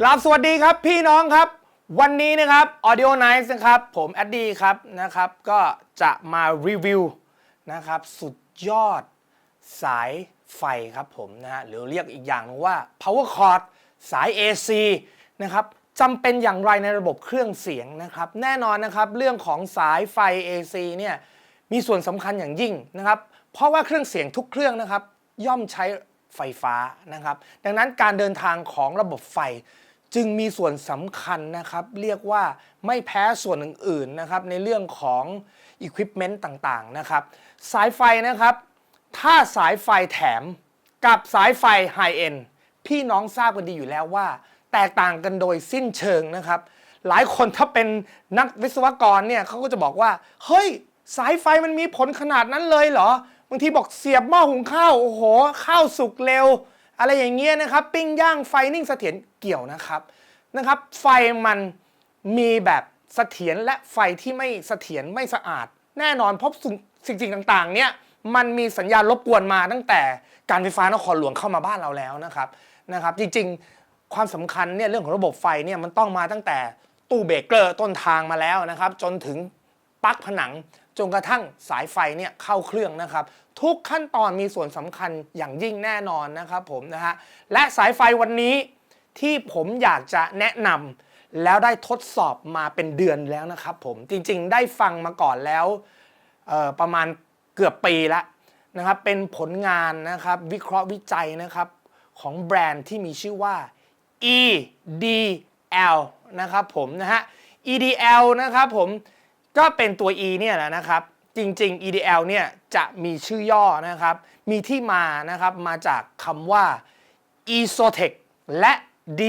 กราบสวัสดีครับพี่น้องครับ วันนี้นะครับ Audio Nice นะครับ ผมแอดดี้ครับนะครับ ก็จะมารีวิวนะครับ สุดยอดสายไฟครับผมนะฮะหรือเรียกอีกอย่างนึงว่า power cord สาย AC นะครับจำเป็นอย่างไรในระบบเครื่องเสียงนะครับ แน่นอนนะครับเรื่องของสายไฟ AC เนี่ยมีส่วนสำคัญอย่างยิ่งนะครับ เพราะว่าเครื่องเสียงทุกเครื่องนะครับ ย่อมใช้ไฟฟ้านะครับ ดังนั้นการเดินทางของระบบไฟ จึงมีส่วนสำคัญนะครับ เรียกว่าไม่แพ้ส่วนอื่นๆนะครับ ในเรื่องของ Equipment ต่างๆนะครับ สายไฟนะครับ ถ้าสายไฟแถมกับสายไฟไฮเอ็นพี่น้องทราบกันดีอยู่แล้วว่า แตกต่างกันโดยสิ้นเชิงนะครับ หลายคนถ้าเป็นนักวิศวกรเนี่ยเขาก็จะบอกว่า เฮ้ย สายไฟมันมีผลขนาดนั้นเลยเหรอ บางทีบอกเสียบหม้อหุงข้าว โอ้โห ข้าวสุกเร็ว อะไรอย่างเงี้ยนะครับ ปิ้งย่างไฟนิ่งเสถียรเกี่ยวนะครับนะครับ ไฟมันมีแบบเสถียรและไฟที่ไม่เสถียรไม่สะอาด แน่นอนเพราะสิ่งสิ่งต่างๆ เนี่ยมันมีสัญญาณรบกวนมาตั้งแต่การไฟฟ้านครหลวงเข้ามาบ้านเราแล้วนะครับนะครับ จริงๆความสำคัญเนี่ยเรื่องของระบบไฟเนี่ยมันต้องมาตั้งแต่ตู้เบรกเกอร์ต้นทางมาแล้วนะครับ จนถึงปลั๊กผนัง จนกระทั่งสายไฟเนี่ยเข้าเครื่องนะครับ ทุกขั้นตอนมีส่วนสำคัญอย่างยิ่งแน่นอนนะครับผมนะฮะและสายไฟวันนี้ที่ผมอยากจะแนะนำแล้วได้ทดสอบมาเป็นเดือนแล้วนะครับผมจริงๆ ได้ฟังมาก่อนแล้วประมาณเกือบปีแล้วนะครับ เป็นผลงานนะครับวิเคราะห์วิจัยนะครับของแบรนด์ที่มีชื่อว่า EDL นะครับผมนะฮะ EDL นะครับผม ก็เป็นตัว E เนี่ยแหละนะครับ จริง ๆ EDL เนี่ยจะมีชื่อย่อนะครับ มีที่มานะครับมาจากคำว่า Esotech และ D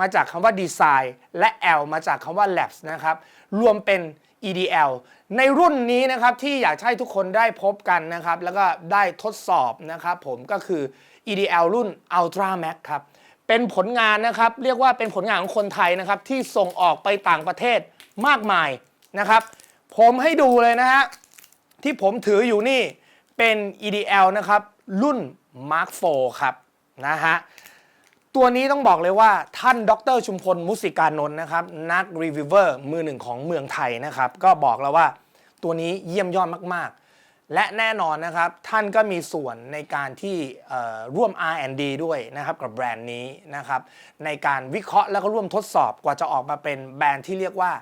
มาจากคำว่า Design และ L มาจากคำว่า Labs นะครับ รวมเป็น EDL ในรุ่นนี้นะครับที่อยากให้ทุกคนได้พบกันนะครับ แล้วก็ได้ทดสอบนะครับผมก็คือ EDL รุ่น Ultra Max ครับ เป็นผลงานนะครับ เรียกว่าเป็นผลงานของคนไทยนะครับ ที่ส่งออกไปต่างประเทศมากมาย นะครับ ผมให้ดูเลยนะฮะ ที่ผมถืออยู่นี่เป็น EDL นะครับ รุ่น Mark IV ครับ นะฮะ ตัวนี้ต้องบอกเลยว่าท่านดรชุมพลมุสิกานนท์นะครับ นักรีวิวเวอร์มือหนึ่งของเมืองไทยนะครับ ก็บอกแล้วว่าตัวนี้เยี่ยมยอดมาก ๆ และแน่นอนนะครับ ท่านก็มีส่วนในการที่ร่วม R&D ด้วยนะครับกับแบรนด์นี้นะครับ ในการวิเคราะห์แล้วก็ร่วมทดสอบกว่าจะออกมาเป็นแบรนด์ที่เรียกว่า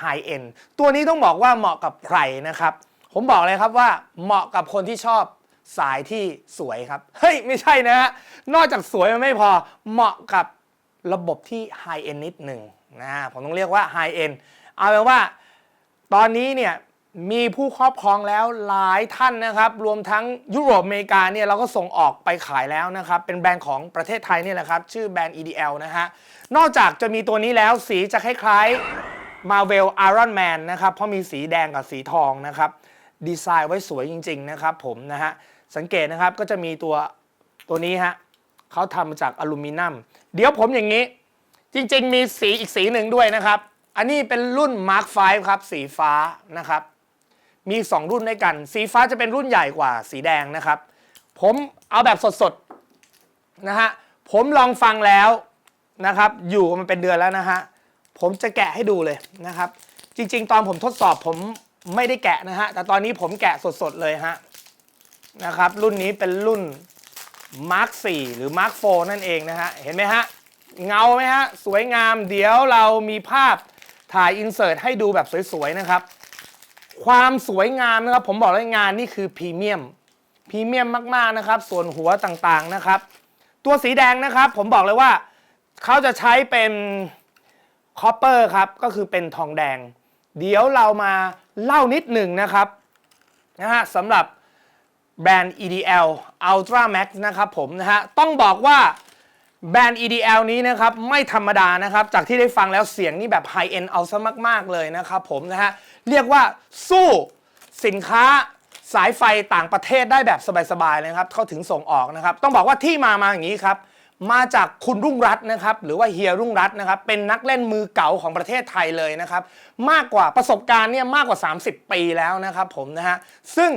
High End ตัวนี้ต้องบอกว่าเหมาะกับใครนะครับ ผมบอกเลยครับว่าเหมาะกับคนที่ชอบสายที่สวยครับ เฮ้ย ไม่ใช่นะฮะ นอกจากสวยมันไม่พอเหมาะกับระบบที่ High End นิดหนึ่งนะผมต้องเรียกว่า High End เอาเป็นว่าตอนนี้เนี่ยมีผู้ครอบครองแล้วหลายท่านนะครับ รวมทั้งยุโรปอเมริกาเนี่ยเราก็ส่งออกไปขายแล้วนะครับ เป็นแบรนด์ของประเทศไทยนี่แหละครับ ชื่อแบรนด์ EDL นะฮะ นอกจากจะมีตัวนี้แล้วสีจะคล้ายๆ Marvel Iron Man นะครับ เพราะมีสีแดงกับสีทองนะครับ ดีไซน์ไว้สวยจริง ๆ นะครับผมนะฮะ สังเกตนะครับก็จะมีตัวตัวนี้ฮะเขาทำมาจากอลูมิเนียม เดี๋ยวผมอย่างนี้ จริง ๆ มีสีอีกสีหนึ่งด้วยนะครับ อันนี้เป็นรุ่น Mark V ครับ สีฟ้านะครับ มี 2 รุ่นด้วยกัน สีฟ้าจะเป็นรุ่นใหญ่กว่าสีแดงนะครับ ผมเอาแบบสดๆนะฮะ ผมลองฟังแล้วนะครับ อยู่มันเป็นเดือนแล้วนะฮะ ผมจะแกะให้ดูเลยนะครับ จริง ๆ ตอนผมทดสอบผมไม่ได้แกะนะฮะ แต่ตอนนี้ผมแกะสดๆเลยฮะนะครับ รุ่นนี้เป็นรุ่น Mark 4 หรือ Mark 4 นั่นเองนะฮะ เห็นไหมฮะ เงาไหมฮะ สวยงาม เดี๋ยวเรามีภาพถ่ายอินเสิร์ตให้ดูแบบสวยๆนะครับ ความสวยงามนะครับ ผมบอกเลยงานนี่คือพรีเมียม พรีเมียมมากๆนะครับ ส่วนหัวต่างๆนะครับ ตัวสีแดงนะครับ ผมบอกเลยว่าเขาจะใช้เป็น คอปเปอร์ครับก็คือเป็นทองแดง เดี๋ยวเรามาเล่านิดหนึ่งนะครับนะฮะสำหรับแบรนด์ EDL Ultra Max นะครับผมนะฮะต้องบอกว่าแบรนด์ EDL นี้นะครับไม่ธรรมดานะครับ จากที่ได้ฟังแล้วเสียงนี่แบบ High End เอาซะมาก ๆ เลยนะครับผมนะฮะเรียกว่าสู้สินค้าสายไฟต่างประเทศได้แบบสบายๆเลยครับ เขาถึงส่งออกนะครับ ต้องบอกว่าที่มามาอย่างนี้ครับ มาจากคุณรุ่งรัตน์นะครับหรือว่าเฮียรุ่งรัตน์นะครับเป็นนักเล่นมือเก่าของประเทศไทยเลยนะครับมากกว่าประสบการณ์เนี่ยมากกว่า 30 ปีแล้วนะครับผมนะฮะซึ่ง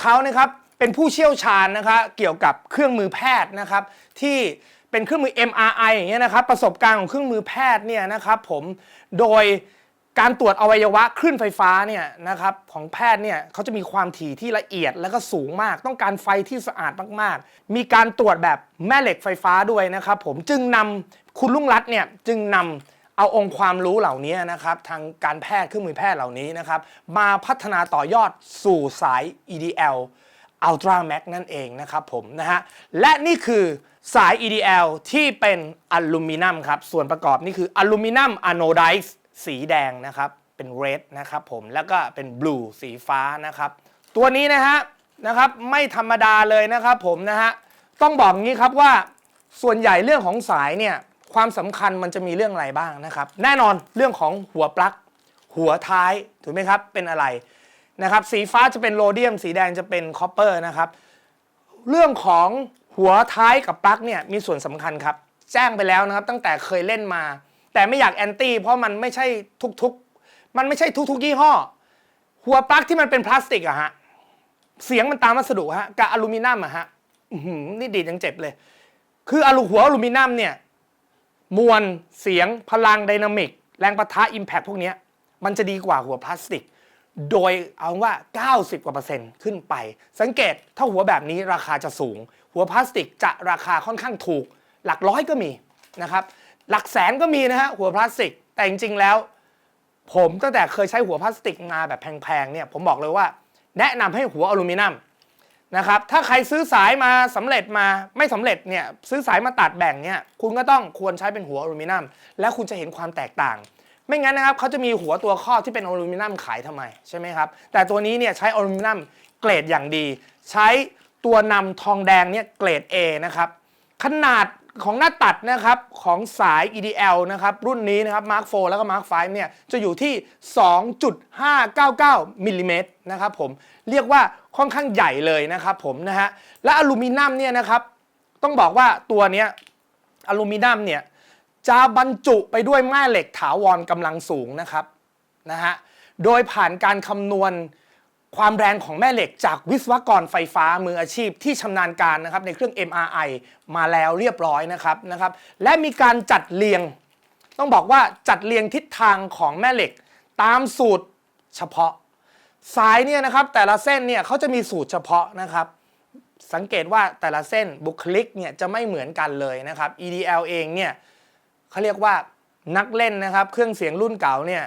เขานะครับเป็นผู้เชี่ยวชาญนะคะเกี่ยวกับเครื่องมือแพทย์นะครับที่เป็นเครื่องมือ MRI อย่างเงี้ยนะครับประสบการณ์ของเครื่องมือแพทย์เนี่ยนะครับผมโดย การตรวจอวัยวะคลื่นไฟฟ้าเนี่ยนะครับของแพทย์เนี่ยเขาจะมีความถี่ที่ละเอียดแล้วก็สูงมาก ต้องการไฟที่สะอาดมากๆ มีการตรวจแบบแม่เหล็กไฟฟ้าด้วยนะครับผมจึงนำคุณลุงรัตเนี่ยจึงนำเอาองค์ความรู้เหล่านี้นะครับทางการแพทย์เครื่องมือแพทย์เหล่านี้นะครับมาพัฒนาต่อยอดสู่สาย EDL Ultra Max นั่นเองนะครับผมนะฮะและนี่คือสาย EDL ที่เป็นอลูมิเนียมครับส่วนประกอบนี่คืออลูมิเนียมอะโนไดซ์ สีแดงนะครับเป็น red นะครับผมแล้วก็เป็น blue สีฟ้านะครับ ตัวนี้นะฮะนะครับไม่ธรรมดาเลยนะครับผมนะฮะต้องบอกงี้ครับว่าส่วนใหญ่เรื่องของสายเนี่ยความสำคัญมันจะมีเรื่องอะไรบ้างนะครับ แน่นอนเรื่องของหัวปลั๊กหัวท้ายถูกไหมครับเป็นอะไรนะครับสีฟ้าจะเป็นโรเดียม สีแดงจะเป็นคอปเปอร์นะครับเรื่องของหัวท้ายกับปลั๊กเนี่ยมีส่วนสำคัญครับ แจ้งไปแล้วนะครับตั้งแต่เคยเล่นมา แต่ไม่อยากแอนตี้เพราะมันไม่ใช่ทุกๆ มันไม่ใช่ทุกๆ ยี่ห้อ หัวปลั๊กที่มันเป็นพลาสติกอะฮะ เสียงมันตามวัสดุฮะกับอลูมิเนียมอะฮะนี่ดีดยังเจ็บเลย คืออลูหัวอลูมิเนียมเนี่ย มวลเสียงพลังไดนามิก แรงประทะอิมแพ t พวกนี้มันจะดีกว่าหัวพลาสติก โดยเอาว่า 90 กว่าเปอร์เซ็นต์ขึ้นไป สังเกตถ้าหัวแบบนี้ราคาจะสูง หัวพลาสติกจะราคาค่อนข้างถูก หลักร้อยก็มีนะครับ หลักแสนก็มีนะฮะหัวพลาสติก แต่จริงๆแล้ว ผมตั้งแต่เคยใช้หัวพลาสติกมาแบบแพงๆเนี่ยผมบอกเลยว่า แนะนำให้หัวอลูมิเนียมนะครับถ้าใครซื้อสายมาสำเร็จมาไม่สำเร็จเนี่ยซื้อสายมาตัดแบ่งเนี่ยคุณก็ต้องควรใช้เป็นหัวอลูมิเนียม แล้วคุณจะเห็นความแตกต่าง ไม่งั้นนะครับเขาจะมีหัวตัวครอที่เป็นอลูมิเนียมขายทำไมใช่ไหมครับแต่ตัวนี้เนี่ยใช้อลูมิเนียมเกรดอย่างดี ใช้ตัวนำทองแดงเนี่ยเกรด A นะครับขนาด ของหน้าตัดนะครับของสาย EDL นะครับรุ่นนี้นะครับ Mark 4 แล้วก็ Mark 5เนี่ยจะอยู่ที่ 2.599มิลลิเมตรนะครับผมเรียกว่าค่อนข้างใหญ่เลยนะครับผมนะฮะและอลูมิเนียมเนี่ยนะครับต้องบอกว่าตัวเนี้ยอลูมิเนียมเนี่ยจะบรรจุไปด้วยแม่เหล็กถาวรกำลังสูงนะครับนะฮะโดยผ่านการคำนวณ ความแรงของแม่เหล็กจากวิศวกรไฟฟ้ามืออาชีพที่ชำนาญการนะครับในเครื่อง MRI มาแล้วเรียบร้อยนะครับนะครับและมีการจัดเรียง ต้องบอกว่าจัดเรียงทิศทางของแม่เหล็ก ตามสูตรเฉพาะ สายเนี่ยนะครับแต่ละเส้นเนี่ยเขาจะมีสูตรเฉพาะนะครับ สังเกตว่าแต่ละเส้นบุคลิกเนี่ยจะไม่เหมือนกันเลยนะครับ EDL เองเนี่ยเขาเรียกว่านักเล่นนะครับ เครื่องเสียงรุ่นเก่าเนี่ย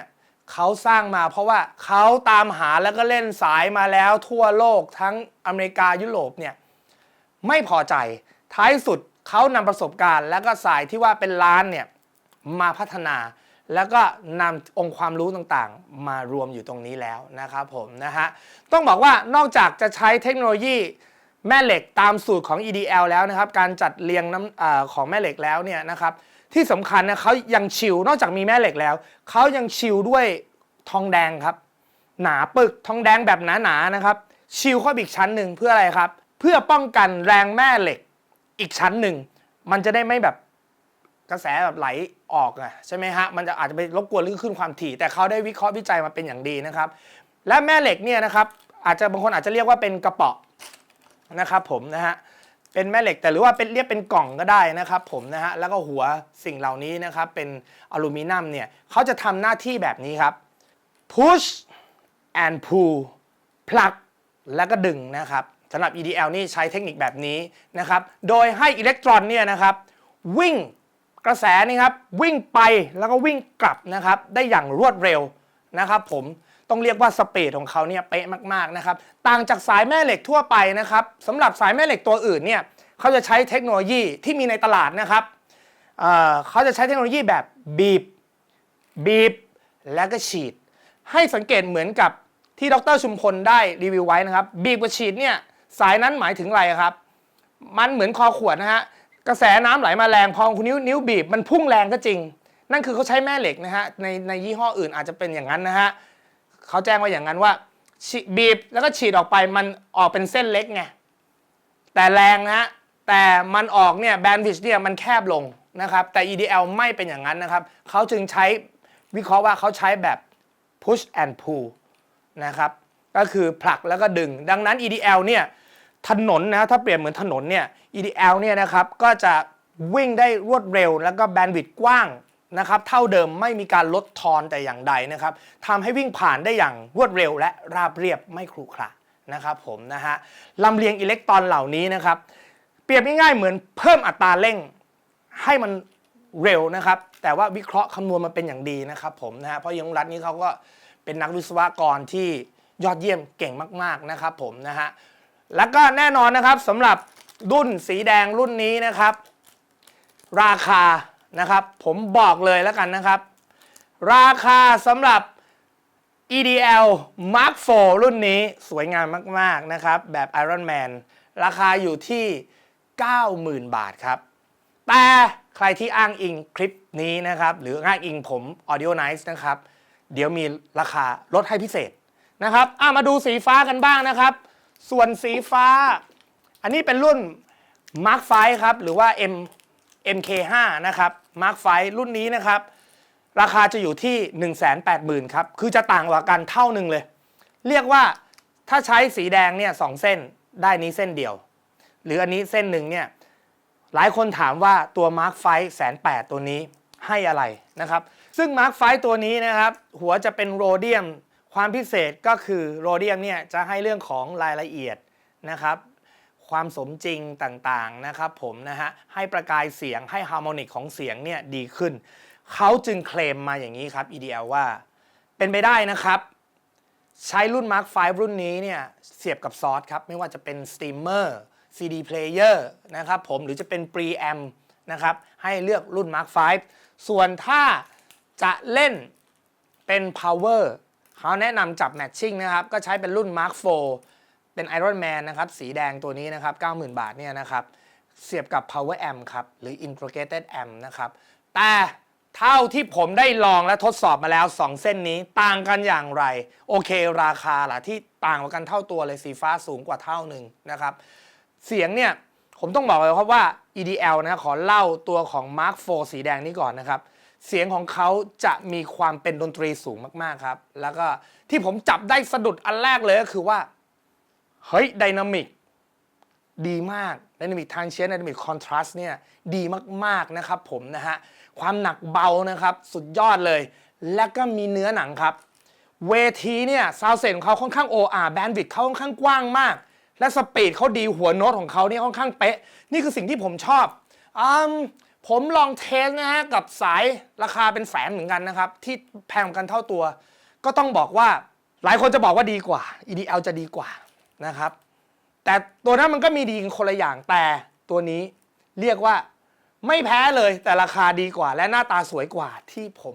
เขาสร้างมาเพราะว่าเขาตามหาแล้วก็เล่นสายมาแล้วทั่วโลกทั้งอเมริกายุโรปเนี่ยไม่พอใจท้ายสุดเขานำประสบการณ์ แล้วก็สายที่ว่าเป็นล้านเนี่ยมาพัฒนา แล้วก็นำองค์ความรู้ต่างๆ มารวมอยู่ตรงนี้แล้วนะครับผมนะฮะต้องบอกว่านอกจากจะใช้เทคโนโลยี แม่เหล็กตามสูตรของ EDL แล้วนะครับ การจัดเรียงน้ำอของแม่เหล็กแล้วเนี่ยนะครับ ที่สำคัญนะเขายังชิลนอกจากมีแม่เหล็กแล้ว เขายังชิลด้วยทองแดงครับ หนาปึกทองแดงแบบหนาๆนะครับ ชิลเข้าอีกชั้นหนึ่งเพื่ออะไรครับ เพื่อป้องกันแรงแม่เหล็กอีกชั้นหนึ่ง มันจะได้ไม่แบบกระแสแบบไหลออกอะใช่ไหมฮะ มันจะอาจจะไปรบกวนเรื่องขึ้นความถี่ แต่เขาได้วิเคราะห์วิจัยมาเป็นอย่างดีนะครับ และแม่เหล็กเนี่ยนะครับ อาจจะบางคนอาจจะเรียกว่าเป็นกระเป๋อ นะครับผมนะฮะเป็นแม่เหล็กแต่หรือว่าเป็นเรียกเป็นกล่องก็ได้นะครับผมนะฮะแล้วก็หัวสิ่งเหล่านี้นะครับเป็นอลูมิเนียมเนี่ยเขาจะทำหน้าที่แบบนี้ครับ push and pull ผลักแล้วก็ดึงนะครับสำหรับ EDL นี่ใช้เทคนิคแบบนี้นะครับโดยให้อิเล็กตรอนเนี่ยนะครับวิ่งกระแสนี่ครับวิ่งไปแล้วก็วิ่งกลับนะครับได้อย่างรวดเร็วนะครับผม ต้องเรียกว่าสเปดของเขาเนี่ยเป๊ะมากๆนะครับต่างจากสายแม่เหล็กทั่วไปนะครับสำหรับสายแม่เหล็กตัวอื่นเนี่ยเขาจะใช้เทคโนโลยีที่มีในตลาดนะครับเเขาจะใช้เทคโนโลยีแบบบีบบีบแล้วก็ฉีด ให้สังเกตเหมือนกับที่ดรชุมพลได้รีวิวไว้นะครับ บีบกับฉีดเนี่ยสายนั้นหมายถึงอะไรครับ มันเหมือนคอขวดนะฮะกระแสน้ำไหลมาแรงพอคุณนิ้วนิ้วบีบมันพุ่งแรงก็จริง นั่นคือเขาใช้แม่เหล็กนะฮะในในยี่ห้ออื่นอาจจะเป็นอย่างนั้นนะฮะ เขาแจ้งว่าอย่างนั้นว่าบีบแล้วก็ฉีดออกไปมันออกเป็นเส้นเล็กไงแต่แรงนะแต่มันออกเนี่ยแบนด์วิดเนี่ยมันแคบลงนะครับแต่ EDL ไม่เป็นอย่างนั้นนะครับเขาจึงใช้วิเคราะห์ว่าเขาใช้แบบ push and pull นะครับก็คือผลักแล้วก็ดึง ดังนั้น EDL เนี่ยถนนนะถ้าเปรียบเหมือนถนนเนี่ย EDL เนี่ยนะครับก็จะวิ่งได้รวดเร็วแล้วก็แบนด์วิดต์กว้าง นะครับเท่าเดิมไม่มีการลดทอนแต่อย่างใดนะครับทำให้วิ่งผ่านได้อย่างรวดเร็วและราบเรียบไม่ขรุขระนะครับผมนะฮะลำเลียงอิเล็กตรอนเหล่านี้นะครับเปรียบง่ายๆเหมือนเพิ่มอัตราเร่งให้มันเร็วนะครับ แต่ว่าวิเคราะห์คำนวณมาเป็นอย่างดีนะครับผมนะฮะเพราะยงรัฐนี้เขาก็เป็นนักวิศวกรที่ยอดเยี่ยมเก่งมากๆนะครับผมนะฮะแล้วก็แน่นอนนะครับสำหรับรุ่นสีแดงรุ่นนี้นะครับ ราคา นะครับ ผมบอกเลยแล้วกันนะครับ ราคาสำหรับ EDL Mark IV รุ่นนี้สวยงามมาก ๆ นะครับ แบบ Iron Man ราคาอยู่ที่ 90,000 บาทครับ แต่ใครที่อ้างอิงคลิปนี้นะครับ หรืออ้างอิงผม Audio Nice นะครับ เดี๋ยวมีราคาลดให้พิเศษนะครับอะมาดูสีฟ้ากันบ้างนะครับ ส่วนสีฟ้า อันนี้เป็นรุ่น Mark V ครับ หรือว่า M MK5 นะครับ Mark V รุ่นนี้นะครับ ราคาจะอยู่ที่ 180,000 ครับ คือจะต่างกว่ากันเท่าหนึ่งเลย เรียกว่าถ้าใช้สีแดงเนี่ยสองเส้นได้นี้เส้นเดียว หรืออันนี้เส้นหนึ่งเนี่ยหลายคนถามว่าตัว Mark ไฟแสนแตัวนี้ให้อะไรนะครับ ซึ่ง Mark ไฟตัวนี้นะครับ หัวจะเป็นโรเดียม ความพิเศษก็คือโรเดียมเนี่ยจะให้เรื่องของรายละเอียดนะครับ ความสมจริงต่างๆนะครับผมนะฮะให้ประกายเสียงให้ฮาร์โมนิกของเสียงเนี่ยดีขึ้น เขาจึงเคลมมาอย่างนี้ครับ EDL ว่า เป็นไปได้นะครับ ใช้รุ่น Mark 5 รุ่นนี้เนี่ยเสียบกับซอสครับ ไม่ว่าจะเป็น Steamer CD Player นะครับผมหรือจะเป็น Preamp นะครับให้เลือกรุ่น Mark 5 ส่วนถ้าจะเล่นเป็น Power เขาแนะนำจับ Matching นะครับ ก็ใช้เป็นรุ่น Mark 4 เป็น Iron Man นะครับ สีแดงตัวนี้นะครับ 90,000 บาทเนี่ยนะครับ เสียบกับ Power Amp ครับ หรือ Integrated Amp นะครับ แต่เท่าที่ผมได้ลองและทดสอบมาแล้ว 2 เส้นนี้ต่างกันอย่างไร โอเค ราคาล่ะที่ต่างกันเท่าตัวเลยสีฟ้าสูงกว่าเท่าหนึ่งนะครับ เสียงเนี่ย ผมต้องบอกเลยครับว่า EDL นะขอเล่าตัวของ Mark 4 สีแดงนี้ก่อนนะครับเสียงของเขาจะมีความเป็นดนตรีสูงมาก ๆ ครับ แล้วก็ที่ผมจับได้สะดุดอันแรกเลยก็คือว่า เฮ้ยไดนามิกดีมากไดนามิกทางเชียร์ไดนามิกคอนทราสต์เนี่ยดีมากๆนะครับผมนะฮะ ความหนักเบานะครับสุดยอดเลย และก็มีเนื้อหนังครับ เวทีเนี่ยซาวเซนของเขาค่อนข้าง OR แบนด์วิดเขาค่อนข้างกว้างมาก และสปีดเขาดีหัวโน้ตของเขาเนี่ยค่อนข้างเป๊ะ นี่คือสิ่งที่ผมชอบอมผมลองเทสนะฮะกับสายราคาเป็นแสนเหมือนกันนะครับ ที่แพงกันเท่าตัว ก็ต้องบอกว่าหลายคนจะบอกว่าดีกว่า EDL จะดีกว่า นะครับ แต่ตัวนั้นมันก็มีดีกันคนละอย่างแต่ตัวนี้เรียกว่าไม่แพ้เลยแต่ราคาดีกว่า และหน้าตาสวยกว่าที่ผม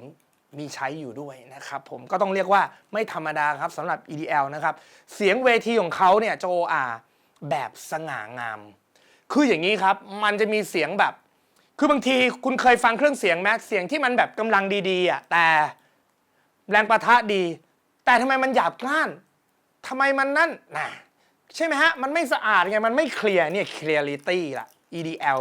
มีใช้อยู่ด้วยนะครับผมก็ต้องเรียกว่าไม่ธรรมดาครับสำหรับ EDL นะครับ เสียงเวทีของเขาเนี่ยโจอาแบบสง่างาม คืออย่างนี้ครับ มันจะมีเสียงแบบ คือบางทีคุณเคยฟังเครื่องเสียงไหมเสียงที่มันแบบกำลังดีๆอะแต่แรงประทะดี แต่ทำไมมันหยาบกร้านทำไมมันนั่นน่ะ ใช่ไหมฮะ มันไม่สะอาดไง มันไม่เคลียร์เนี่ย clarity ล่ะ EDL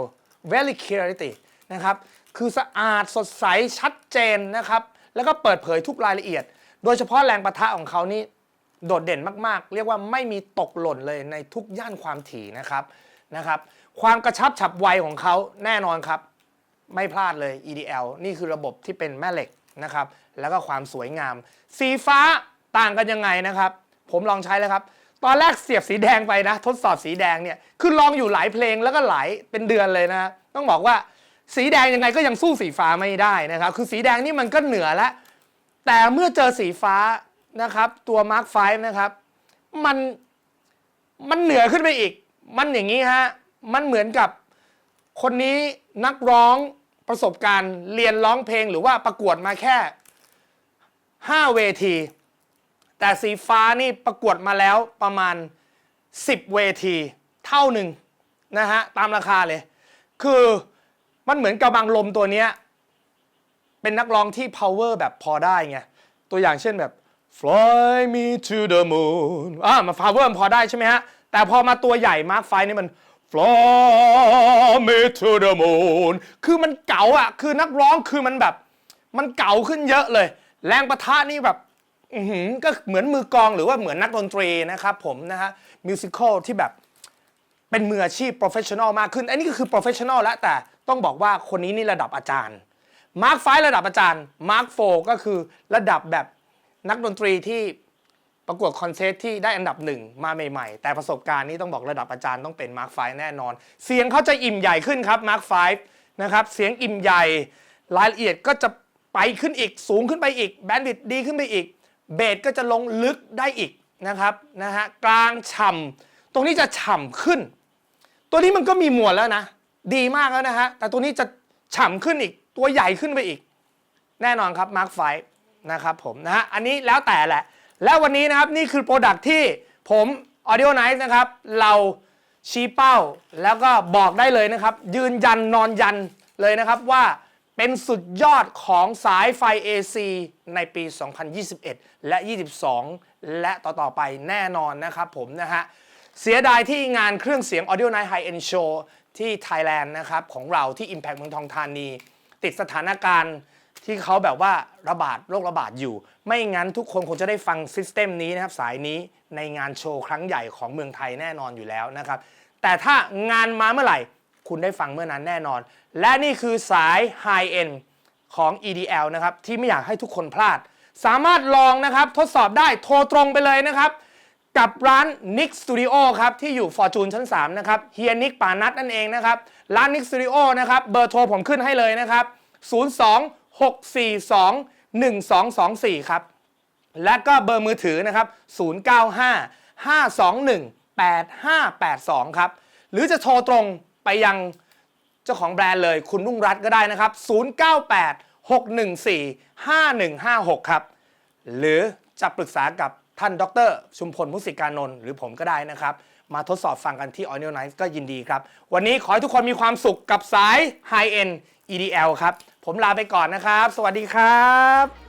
very clarity นะครับ คือสะอาดสดใสชัดเจนนะครับ แล้วก็เปิดเผยทุกรายละเอียด โดยเฉพาะแรงประทะของเขานี่โดดเด่นมากๆ เรียกว่าไม่มีตกหล่นเลยในทุกย่านความถี่นะครับนะครับ ความกระชับฉับไวของเขาแน่นอนครับ ไม่พลาดเลย EDL นี่คือระบบที่เป็นแม่เหล็กนะครับ แล้วก็ความสวยงาม สีฟ้าต่างกันยังไงนะครับ ผมลองใช้แล้วครับ ตอนแรกเสียบสีแดงไปนะ ทดสอบสีแดงเนี่ยคือลองอยู่หลายเพลงแล้วก็หลายเป็นเดือนเลยนะ ต้องบอกว่าสีแดงยังไงก็ยังสู้สีฟ้าไม่ได้นะครับ คือสีแดงนี่มันก็เหนือแล้วแต่เมื่อเจอสีฟ้านะครับตัว Mark 5นะครับมันมันเหนือขึ้นไปอีก มันอย่างนี้ฮะมันเหมือนกับคนนี้นักร้องประสบการณ์เรียนร้องเพลงหรือว่าประกวดมาแค่ 5 เวที แต่สีฟ้านี่ประกวดมาแล้วประมาณ 10 เวที เท่าหนึ่งนะฮะตามราคาเลย คือมันเหมือนกระบังลมตัวเนี้ยเป็นนักร้องที่ power แบบพอได้ไง ตัวอย่างเช่นแบบ fly me to the moon อ่ามา power มันพอได้ใช่ไหมฮะ แต่พอมาตัวใหญ่ Mark ไฟนี่มัน fly me to the moon คือมันเก๋าอะ คือนักร้องคือมันแบบ มันเก๋าขึ้นเยอะเลย แรงประทะนี่แบบ อือหือก็เหมือนมือกลองหรือว่าเหมือนนักดนตรีนะครับผมนะฮะมิวสิควลที่แบบเป็นมืออาชีพ professional มากขึ้น อันนี้ก็คือ professional แล้วแต่ต้องบอกว่าคนนี้นี่ระดับอาจารย์มาร์คไฟระดับอาจารย์มาร์คโฟก็คือระดับแบบนักดนตรีที่ประกวดคอนเสิร์ตที่ได้อันดับหนึ่งมาใหม่ๆ แต่ประสบการณ์นี้ต้องบอกระดับอาจารย์ต้องเป็นมาร์คไฟแน่นอน เสียงเขาจะอิ่มใหญ่ขึ้นครับมาร์คไฟนะครับเสียงอิ่มใหญ่รายละเอียดก็จะไปขึ้นอีกสูงขึ้นไปอีกแบนด์วิดดีขึ้นไปอีก เบสก็จะลงลึกได้อีกนะครับนะฮะกลางฉ่ำตรงนี้จะฉ่ำขึ้น ตัวนี้มันก็มีหมวดแล้วนะ ดีมากแล้วนะฮะแต่ตัวนี้จะฉ่ำขึ้นอีก ตัวใหญ่ขึ้นไปอีก แน่นอนครับ Mark 5นะครับผมนะฮะอันนี้แล้วแต่แหละ แล้ววันนี้นะครับนี่คือโปรดักที่ผม Audio Nice นะครับ เราชี้เป้าแล้วก็บอกได้เลยนะครับ ยืนยันนอนยันเลยนะครับว่า เป็นสุดยอดของสายไฟ AC ในปี 2021 และ 22 และต่อ ๆ ไปแน่นอนนะครับผมนะฮะ เสียดายที่งานเครื่องเสียง Audio Night High End Show ที่ไทยแลนด์นะครับ ของเราที่ Impact เมืองทองธานี ติดสถานการณ์ที่เขาแบบว่าระบาดโรคระบาดอยู่ ไม่งั้นทุกคนคงจะได้ฟังซิสเต็มนี้นะครับ สายนี้ในงานโชว์ครั้งใหญ่ของเมืองไทยแน่นอนอยู่แล้วนะครับ แต่ถ้างานมาเมื่อไหร่ คุณได้ฟังเมื่อนั้นแน่นอน และนี่คือสาย High End ของ EDL นะครับ ที่ไม่อยากให้ทุกคนพลาด สามารถลองนะครับ ทดสอบได้โทรตรงไปเลยนะครับ กับร้าน Nick Studio ครับ ที่อยู่ Fortune ชั้น 3 นะครับเฮียนิกป่านัดนั่นเองนะครับ ร้าน Nick Studio นะครับ เบอร์โทรผมขึ้นให้เลยนะครับ 02-642-1224 ครับ และก็เบอร์มือถือนะครับ 095-521-8582 ครับ หรือจะโทรตรง ไปยังเจ้าของแบรนด์เลยคุณรุ่งรัตน์ก็ได้นะครับ 098-614-5156 ครับ หรือจะปรึกษากับท่านดร ชุมพลมุสิกานนท์หรือผมก็ได้นะครับ มาทดสอบฟังกันที่ Audio Night ก็ยินดีครับ วันนี้ขอให้ทุกคนมีความสุขกับสาย High End EDL ครับ ผมลาไปก่อนนะครับ สวัสดีครับ